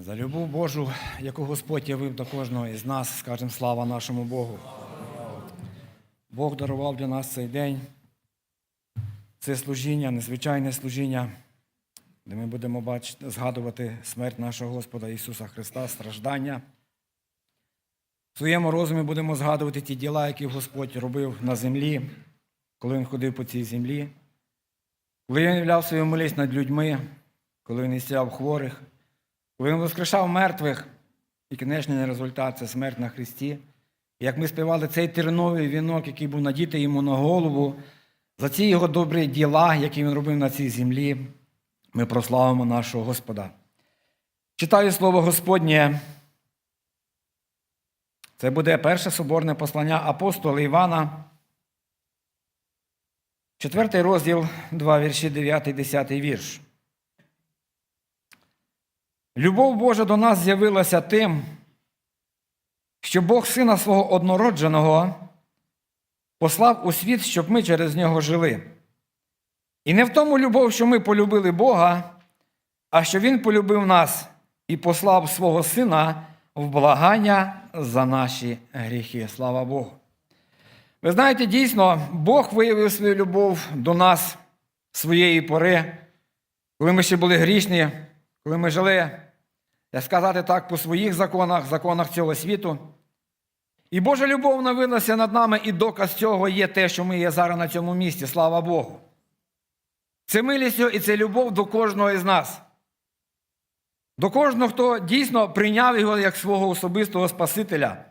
За любов Божу, яку Господь явив до кожного із нас, скажемо слава нашому Богу. Бог дарував для нас цей день. Це служіння, незвичайне служіння, де ми будемо бачити, згадувати смерть нашого Господа Ісуса Христа, страждання. В своєму розумі будемо згадувати ті діла, які Господь робив на землі, коли Він ходив по цій землі, коли Він являв свою милість над людьми, коли Він ісцяв хворих, Він воскрешав мертвих, і кінечний результат це смерть на Христі. Як ми співали цей терновий вінок, який був надітий йому на голову, за ці його добрі діла, які він робив на цій землі, ми прославимо нашого Господа. Читаю слово Господнє. Це буде перше соборне послання апостола Івана, четвертий розділ, 2 вірші, 9, 10 вірш. Любов Божа до нас з'явилася тим, що Бог Сина свого однородженого послав у світ, щоб ми через нього жили. І не в тому любов, що ми полюбили Бога, а що Він полюбив нас і послав свого Сина в благання за наші гріхи. Слава Богу. Ви знаєте, дійсно, Бог виявив свою любов до нас своєї пори, коли ми ще були грішні, коли ми жили, сказати так, по своїх законах, законах цього світу. І Божа любов навилася над нами, і доказ цього є те, що ми є зараз на цьому місці. Слава Богу. Це милість і це любов до кожного із нас. До кожного, хто дійсно прийняв його як свого особистого Спасителя.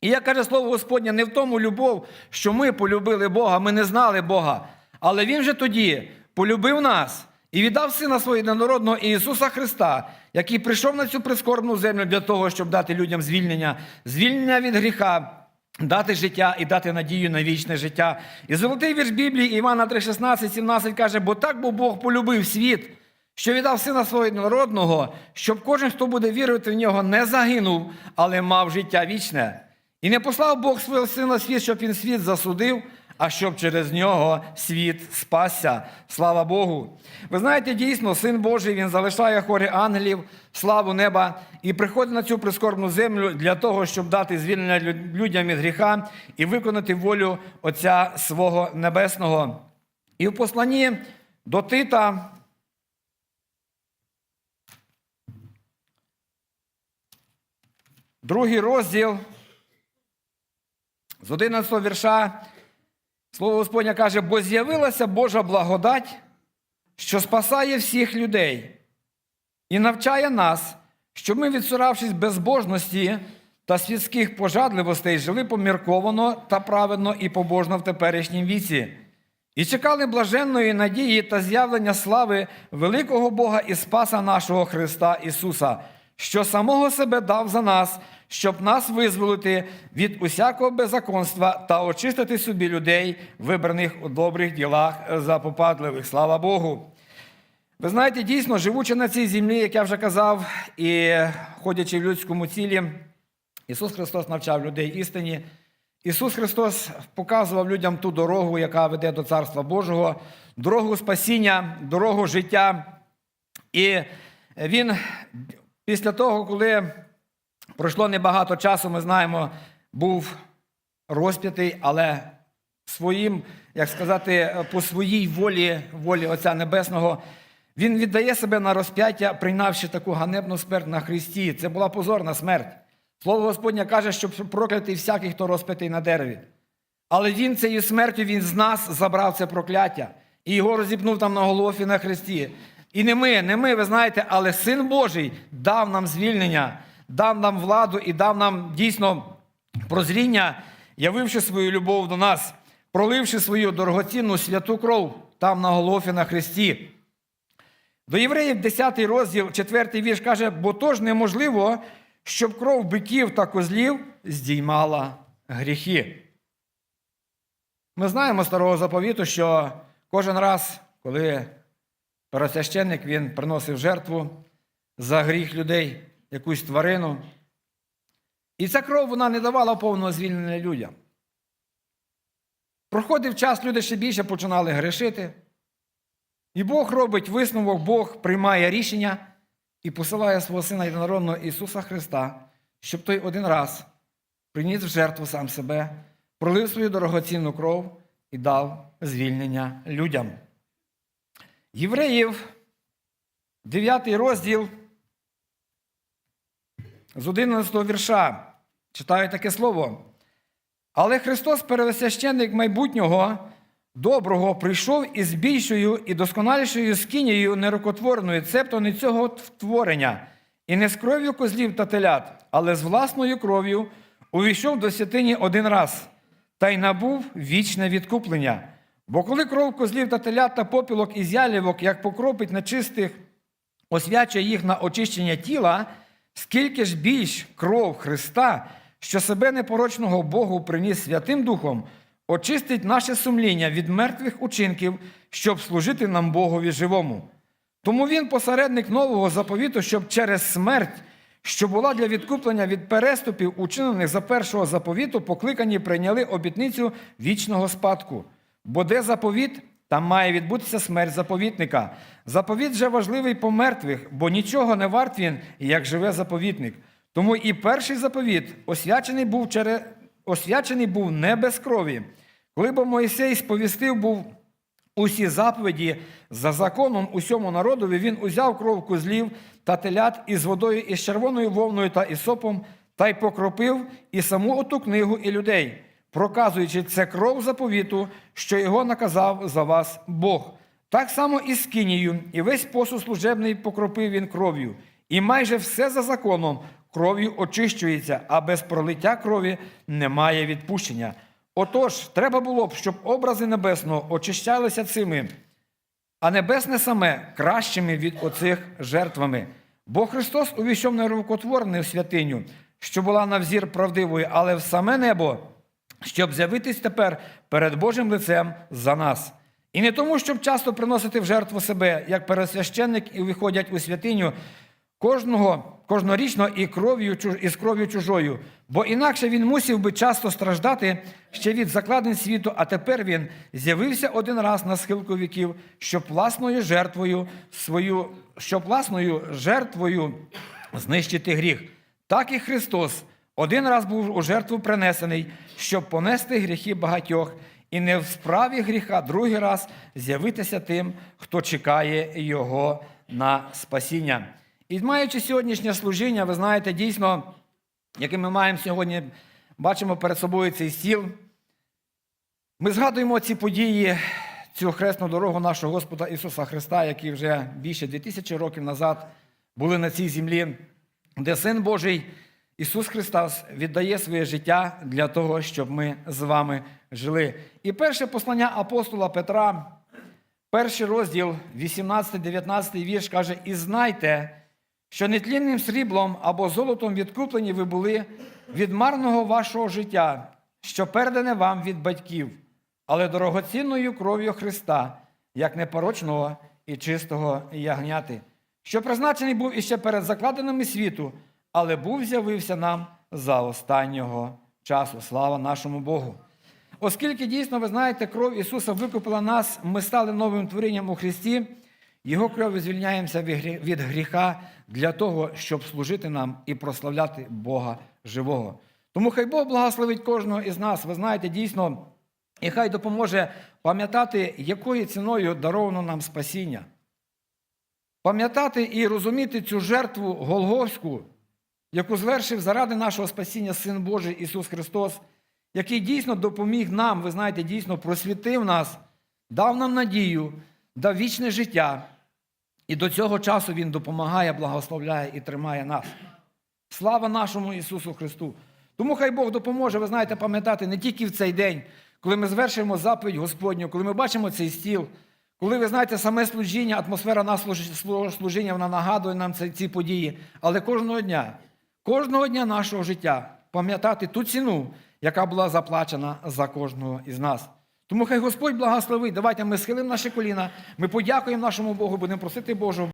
І як каже слово Господнє, не в тому любов, що ми полюбили Бога, ми не знали Бога. Але Він же тоді полюбив нас і віддав Сина свого єдинородного Ісуса Христа, який прийшов на цю прискорбну землю для того, щоб дати людям звільнення, звільнення від гріха, дати життя і дати надію на вічне життя. І золотий вірш Біблії Івана 3, 16, 17 каже, бо так бо Бог полюбив світ, що віддав сина свого народного, щоб кожен, хто буде вірити в нього, не загинув, але мав життя вічне. І не послав Бог свого сина світ, щоб він світ засудив, а щоб через нього світ спасся. Слава Богу. Ви знаєте, дійсно, син Божий він залишає хорі ангелів, славу неба і приходить на цю прискорбну землю для того, щоб дати звільнення людям від гріха і виконати волю Отця свого Небесного. І в посланні до Тита. Другий розділ з 11 вірша Слово Господнє каже, бо з'явилася Божа благодать, що спасає всіх людей і навчає нас, щоб ми, відсуравшись безбожності та світських пожадливостей, жили помірковано та праведно і побожно в теперішнім віці, і чекали блаженної надії та з'явлення слави великого Бога і Спаса нашого Христа Ісуса, що самого себе дав за нас, щоб нас визволити від усякого беззаконства та очистити собі людей, вибраних у добрих ділах запопадливих. Слава Богу! Ви знаєте, дійсно, живучи на цій землі, як я вже казав, і ходячи в людському тілі, Ісус Христос навчав людей істині. Ісус Христос показував людям ту дорогу, яка веде до Царства Божого, дорогу спасіння, дорогу життя. І Він після того, коли пройшло небагато часу, ми знаємо, був розп'ятий, але своїм, як сказати, по своїй волі, волі Отця Небесного, він віддає себе на розп'яття, прийнявши таку ганебну смерть на Христі. Це була позорна смерть. Слово Господнє каже, що проклятий всякий, хто розп'ятий на дереві. Але він цією смертю він з нас забрав це прокляття і його розіпнув там на Голгофі на Христі. І не ми, не ми, ви знаєте, але Син Божий дав нам звільнення, дав нам владу і дав нам дійсно прозріння, явивши свою любов до нас, проливши свою дорогоцінну святу кров там на Голгофі на Христі. До євреїв 10 розділ, 4 вірш каже, бо то ж неможливо, щоб кров биків та козлів здіймала гріхи. Ми знаємо старого заповіту, що кожен раз, коли пересвященник він приносив жертву за гріх людей, якусь тварину, і ця кров вона не давала повного звільнення людям. Проходив час, люди ще більше починали грішити. І Бог робить висновок, Бог приймає рішення і посилає свого Сина єдинородного Ісуса Христа, щоб той один раз приніс в жертву сам себе, пролив свою дорогоцінну кров і дав звільнення людям. Євреїв, 9 розділ з 11 вірша читаю таке слово. Але Христос, первосвященник майбутнього, доброго, прийшов із більшою і досконалішою скинією нерукотворною, цебто не цього творення, і не з кров'ю козлів та телят, але з власною кров'ю увійшов до святині один раз, та й набув вічне відкуплення. Бо коли кров козлів та телят та попілок із ялівок, як покропить нечистих, освячує їх на очищення тіла, скільки ж більш кров Христа, що себе непорочного Богу приніс Святим Духом, очистить наше сумління від мертвих учинків, щоб служити нам Богові живому. Тому він посередник нового заповіту, щоб через смерть, що була для відкуплення від переступів, учинених за першого заповіту, покликані прийняли обітницю вічного спадку. Бо де заповіт, там має відбутися смерть заповітника. Заповіт же важливий по мертвих, бо нічого не варт він, як живе заповітник. Тому і перший заповіт освячений був, через... освячений був не без крові. Коли бо Моїсей сповістив був усі заповіді за законом усьому народові, він узяв кров козлів та телят із водою, із червоною вовною та ісопом, та й покропив і саму оту книгу і людей, проказуючи це кров заповіту, що його наказав за вас Бог. Так само і з Кинією, і весь посуд служебний покропив він кров'ю, і майже все за законом кров'ю очищується, а без пролиття крові немає відпущення. Отож, треба було б, щоб образи небесного очищалися цими, а небесне саме кращими від оцих жертвами. Бо Христос увійшов рукотворений в святиню, що була на взір правдивою, але в саме небо, щоб з'явитись тепер перед Божим лицем за нас. І не тому, щоб часто приносити в жертву себе, як пересвященник і виходять у святиню кожного, кожнорічно і кров'ю, і з кров'ю чужою, бо інакше він мусив би часто страждати ще від закладень світу, а тепер він з'явився один раз на схилку віків, щоб власною жертвою свою, щоб власною жертвою знищити гріх. Так і Христос один раз був у жертву принесений, щоб понести гріхи багатьох, і не в справі гріха другий раз з'явитися тим, хто чекає Його на спасіння. І маючи сьогоднішнє служіння, ви знаєте, дійсно, яке ми маємо сьогодні, бачимо перед собою цей стіл. Ми згадуємо ці події, цю хресну дорогу нашого Господа Ісуса Христа, які вже більше 2000 років назад були на цій землі, де Син Божий Ісус Христос віддає своє життя для того, щоб ми з вами жили. І перше послання апостола Петра, перший розділ, 18-19 вірш каже: І знайте, що нетлінним сріблом або золотом відкуплені ви були від марного вашого життя, що передане вам від батьків, але дорогоцінною кров'ю Христа, як непорочного і чистого ягняти, що призначений був іще перед закладеними світу, але був з'явився нам за останнього часу. Слава нашому Богу! Оскільки дійсно, ви знаєте, кров Ісуса викупила нас, ми стали новим творінням у Христі, Його кров'ю звільняємося від гріха для того, щоб служити нам і прославляти Бога живого. Тому хай Бог благословить кожного із нас. Ви знаєте, дійсно, і хай допоможе пам'ятати, якою ціною даровано нам спасіння. Пам'ятати і розуміти цю жертву Голговську, яку звершив заради нашого спасіння Син Божий Ісус Христос, який дійсно допоміг нам, ви знаєте, дійсно просвітив нас, дав нам надію, дав вічне життя. І до цього часу Він допомагає, благословляє і тримає нас. Слава нашому Ісусу Христу! Тому хай Бог допоможе, ви знаєте, пам'ятати не тільки в цей день, коли ми звершуємо заповідь Господню, коли ми бачимо цей стіл, коли ви знаєте саме служіння, атмосфера нашого служіння, вона нагадує нам ці події, але кожного дня, кожного дня нашого життя пам'ятати ту ціну, яка була заплачена за кожного із нас. Тому хай Господь благословить. Давайте ми схилимо наші коліна, ми подякуємо нашому Богу, будемо просити Божого.